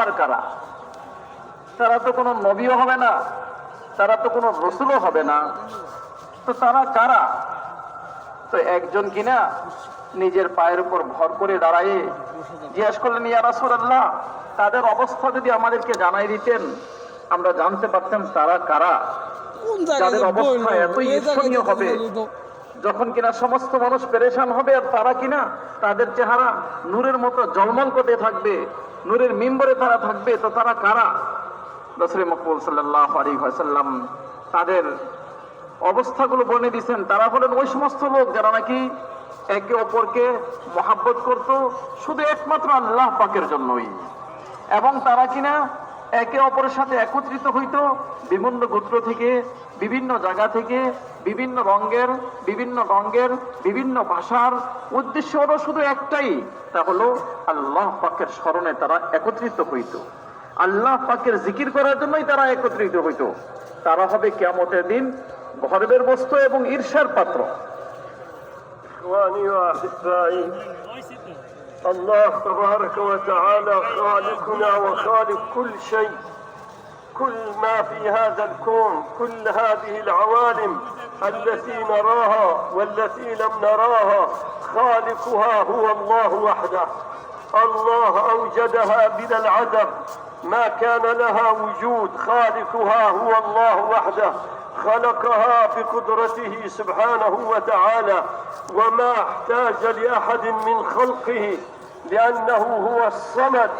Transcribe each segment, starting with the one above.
আবার কারা তারা তো কোনো নবীও হবে না তারা তো কোনো রসুলও হবে না তো তারা কারা তো একজন কিনা নিজের পায়ের উপর ভর করে দাঁড়ায়ে জিজ্ঞেস করলেন ইয়া রাসূলুল্লাহ তাদের অবস্থা যদি আমাদেরকে জানাই দিতেন আমরা জানতে পারতাম তারা কারা যাদের অবস্থা? এতই ঈর্ষণীয় হবে। যখন কিনা সমস্ত মানুষ পেরেশান হবে আর তারা কিনা তাদের চেহারা নূরের মতো জলমল করতে থাকবে, নূরের মিম্বরে তারা থাকবে, তো তারা কারা? রসুল মকবুল সাল্লাহ আলী সাল্লাম তাদের অবস্থাগুলো বর্ণে দিচ্ছেন তারা হলেন ওই সমস্ত লোক যারা নাকি একে অপরকে মহাব্বত করত, শুধু একমাত্র আল্লাহ পাকের জন্যই। এবং তারা কিনা একে অপরের সাথে একত্রিত হইত। বিভিন্ন গোত্র থেকে, বিভিন্ন জায়গা থেকে, বিভিন্ন রঙ্গের বিভিন্ন রঙ্গের বিভিন্ন ভাষার উদ্দেশ্য হলো শুধু একটাই, তা হলো আল্লাহ পাকের স্মরণে তারা একত্রিত হইত। আল্লাহ পাকের জিকির করার জন্যই তারা একত্রিত হইত। তারা হবে কেমতের দিন গর্বের বস্তু এবং ঈর্ষার পাত্র। الله تبارك وتعالى خالقنا وخالق كل شيء. كل ما في هذا الكون كل هذه العوالم التي نراها والتي لم نراها خالقها هو الله وحده. الله أوجدها بلا العدم ما كان لها وجود خالقها هو الله وحده. خلقها بقدرته سبحانه وتعالى وما احتاج لأحد من خلقه لأنه هو الصمد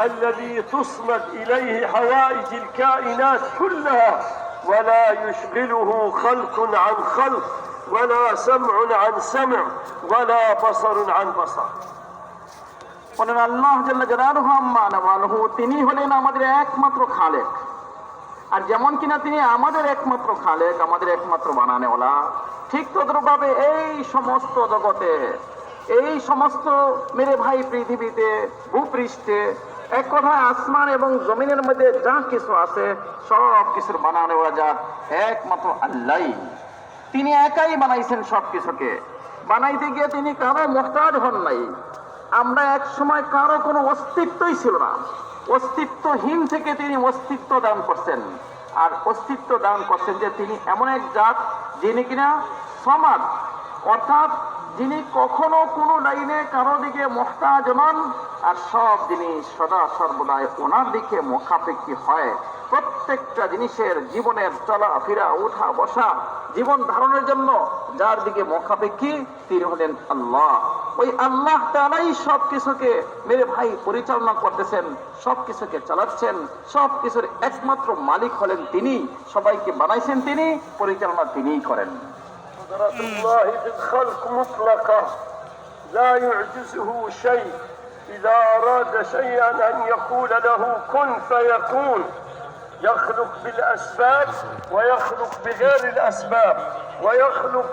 الذي تصمد إليه حوائج الكائنات كلها ولا يشغله خلق عن خلق ولا سمع عن سمع ولا بصر عن بصر বলেন আল্লাহ জাল্লা জালালুহু আম্মা নাওয়ালুহু তিনি হলেন আমাদের একমাত্র খালেক আর যেমন কিনা তিনি আমাদের একমাত্র খালেক, আমাদের একমাত্র বানানেওয়ালা, ঠিক তদ্রুপভাবে এই সমস্ত জগতে, এই সমস্ত মেরে ভাই পৃথিবীতে, ভূপৃষ্ঠে, এক কথায় আসমান এবং জমিনের মধ্যে যা কিছু আছে, সব কিছুর বানানেওয়া যাক একমাত্র আল্লাহ। তিনি একাই বানাইছেন সব কিছুকে। বানাইতে গিয়ে তিনি কারও মোহতাজ হন নাই। আমরা এক সময় কারও কোনো অস্তিত্বই ছিল না। অস্তিত্বহীন থেকে তিনি অস্তিত্ব দান করছেন। আর অস্তিত্ব দান করছেন যে তিনি এমন এক জাত যিনি কিনা সমাজ অর্থাৎ যিনি কখনো কোনো লাইনে কারও দিকে মহতাজ নন, আর সব জিনিস সদা সর্বদাই ওনার দিকে মুখাপেক্ষি হয়। প্রত্যেকটা জিনিসের জীবনের চলাফেরা উঠা, বসা, জীবন ধারণের জন্য যার দিকে মুখাপেক্ষি তিনি হলেন আল্লাহ। ওই আল্লাহ তালাই সব কিছুকে মেরে ভাই পরিচালনা করতেছেন সব কিছুকে চালাচ্ছেন সব কিছুর একমাত্র মালিক হলেন তিনি, সবাইকে বানাইছেন তিনি, পরিচালনা তিনিই করেন। قدرة الله بالخلق مطلقة. لا يعجزه شيء. إذا أراد شيئا أن يقول له كن فيكون. يخلق بالأسباب ويخلق بغير الأسباب ويخلق